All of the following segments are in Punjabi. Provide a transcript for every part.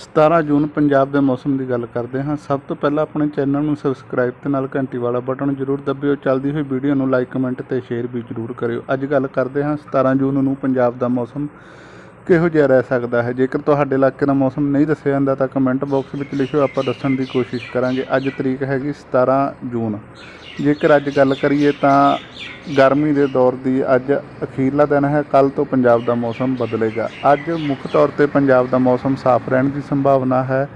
17 ਜੂਨ ਪੰਜਾਬ ਦੇ ਮੌਸਮ ਦੀ ਗੱਲ ਕਰਦੇ ਹਾਂ। ਸਭ ਤੋਂ ਪਹਿਲਾਂ ਆਪਣੇ ਚੈਨਲ ਨੂੰ ਸਬਸਕ੍ਰਾਈਬ ਤੇ ਨਾਲ ਘੰਟੀ ਵਾਲਾ ਬਟਨ ਜ਼ਰੂਰ ਦਬਿਓ। ਚੱਲਦੀ ਹੋਈ ਵੀਡੀਓ ਨੂੰ ਲਾਈਕ, ਕਮੈਂਟ ਤੇ ਸ਼ੇਅਰ ਵੀ ਜ਼ਰੂਰ ਕਰਿਓ। ਅੱਜ ਗੱਲ ਕਰਦੇ ਹਾਂ 17 ਜੂਨ ਨੂੰ ਪੰਜਾਬ ਦਾ ਮੌਸਮ ਕਿਹੋ ਜਿਹਾ ਰਹਿ ਸਕਦਾ ਹੈ? ਜੇਕਰ ਤੁਹਾਡੇ ਇਲਾਕੇ ਦਾ ਮੌਸਮ ਨਹੀਂ ਦੱਸਿਆ ਜਾਂਦਾ ਤਾਂ ਕਮੈਂਟ ਬਾਕਸ ਵਿੱਚ ਲਿਖਿਓ। ਆਪਾਂ ਦੱਸਣ ਦੀ ਕੋਸ਼ਿਸ਼ ਕਰਾਂਗੇ। ਅੱਜ ਤਰੀਕ ਹੈਗੀ 17 ਜੂਨ। ਜੇਕਰ ਅੱਜ ਗੱਲ ਕਰੀਏ ਤਾਂ ਗਰਮੀ ਦੇ ਦੌਰ ਦੀ ਅੱਜ ਅਖੀਰਲਾ ਦਿਨ ਹੈ ਕੱਲ ਤੋਂ ਪੰਜਾਬ ਦਾ ਮੌਸਮ ਬਦਲੇਗਾ। ਅੱਜ ਮੁੱਖ ਤੌਰ ਤੇ ਪੰਜਾਬ ਦਾ ਮੌਸਮ ਸਾਫ਼ ਰਹਿਣ ਦੀ ਸੰਭਾਵਨਾ ਹੈ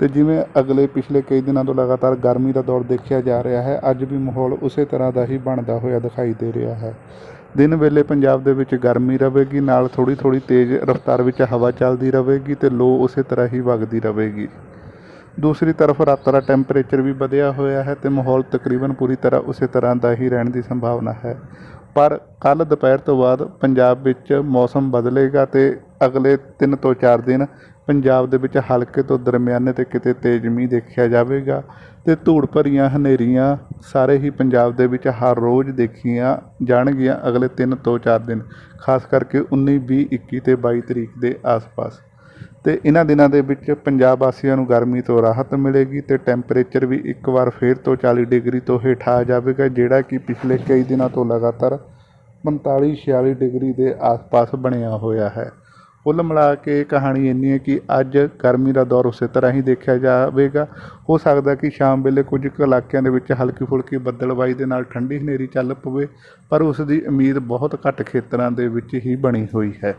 ਤੇ ਜਿਵੇਂ ਅਗਲੇ ਪਿਛਲੇ ਕਈ ਦਿਨਾਂ ਤੋਂ ਲਗਾਤਾਰ ਗਰਮੀ ਦਾ ਦੌਰ ਦੇਖਿਆ ਜਾ ਰਿਹਾ ਹੈ, ਅੱਜ ਵੀ ਮਾਹੌਲ ਉਸੇ ਤਰ੍ਹਾਂ ਦਾ ਹੀ ਬਣਦਾ ਹੋਇਆ ਦਿਖਾਈ ਦੇ ਰਿਹਾ ਹੈ। ਦਿਨ ਵੇਲੇ ਪੰਜਾਬ ਦੇ ਵਿੱਚ ਗਰਮੀ ਰਹੇਗੀ, ਨਾਲ ਥੋੜੀ ਥੋੜੀ ਤੇਜ਼ ਰਫ਼ਤਾਰ ਵਿੱਚ ਹਵਾ ਚੱਲਦੀ ਰਹੇਗੀ ਤੇ ਲੋ ਉਸੇ ਤਰ੍ਹਾਂ ਹੀ ਵਗਦੀ ਰਹੇਗੀ। ਦੂਸਰੀ ਤਰਫ ਰਾਤ ਦਾ ਟੈਂਪਰੇਚਰ ਵੀ ਵਧਿਆ ਹੋਇਆ ਹੈ ਤੇ ਮਾਹੌਲ ਤਕਰੀਬਨ ਪੂਰੀ ਤਰ੍ਹਾਂ ਉਸੇ ਤਰ੍ਹਾਂ ਦਾ ਹੀ ਰਹਿਣ ਦੀ ਸੰਭਾਵਨਾ ਹੈ। ਪਰ ਕੱਲ ਦੁਪਹਿਰ ਤੋਂ ਬਾਅਦ ਪੰਜਾਬ ਵਿੱਚ ਮੌਸਮ ਬਦਲੇਗਾ ਤੇ ਅਗਲੇ 3 ਤੋਂ 4 ਦਿਨ ਪੰਜਾਬ ਦੇ ਵਿੱਚ ਹਲਕੇ ਤੋਂ ਦਰਮਿਆਨੇ ਤੇ ਕਿਤੇ ਤੇਜ਼ ਮੀਂਹ ਦੇਖਿਆ ਜਾਵੇਗਾ ਤੇ ਧੂੜ ਭਰੀਆਂ ਹਨੇਰੀਆਂ ਸਾਰੇ ਹੀ ਪੰਜਾਬ ਦੇ ਵਿੱਚ ਹਰ ਰੋਜ਼ ਦੇਖੀਆਂ ਜਾਣਗੀਆਂ ਅਗਲੇ 3 ਤੋਂ 4 ਦਿਨ, ਖਾਸ ਕਰਕੇ 19 20 21 ਤੇ 22 ਤਰੀਕ ਦੇ ਆਸ-ਪਾਸ। ਤੇ ਇਹਨਾਂ ਦਿਨਾਂ ਦੇ ਵਿੱਚ ਪੰਜਾਬ ਵਾਸੀਆਂ ਨੂੰ ਗਰਮੀ ਤੋਂ ਰਾਹਤ ਮਿਲੇਗੀ ਤੇ ਟੈਂਪਰੇਚਰ ਵੀ ਇੱਕ ਵਾਰ ਫੇਰ ਤੋਂ 40 ਡਿਗਰੀ ਤੋਂ ਹੇਠ ਆ ਜਾਵੇਗਾ, ਜਿਹੜਾ ਕਿ ਪਿਛਲੇ ਕਈ ਦਿਨਾਂ ਤੋਂ ਲਗਾਤਾਰ 45 46 ਡਿਗਰੀ ਦੇ ਆਸ-ਪਾਸ ਬਣਿਆ ਹੋਇਆ ਹੈ। ਕੁੱਲ ਮਿਲਾ ਕੇ ਕਹਾਣੀ ਇੰਨੀ ਹੈ ਕਿ ਅੱਜ ਗਰਮੀ ਦਾ ਦੌਰ ਉਸੇ ਤਰ੍ਹਾਂ ਹੀ ਦੇਖਿਆ ਜਾਵੇਗਾ। ਹੋ ਸਕਦਾ ਕਿ ਸ਼ਾਮ ਵੇਲੇ ਕੁਝ ਕੁ ਇਲਾਕਿਆਂ ਦੇ ਵਿੱਚ ਹਲਕੀ ਫੁਲਕੀ ਬੱਦਲਬਾਈ ਦੇ ਨਾਲ ਠੰਡੀ ਹਨੇਰੀ ਚੱਲ ਪਵੇ, ਪਰ ਉਸ ਦੀ ਉਮੀਦ ਬਹੁਤ ਘੱਟ ਖੇਤਰਾਂ ਦੇ ਵਿੱਚ ਹੀ ਬਣੀ ਹੋਈ ਹੈ।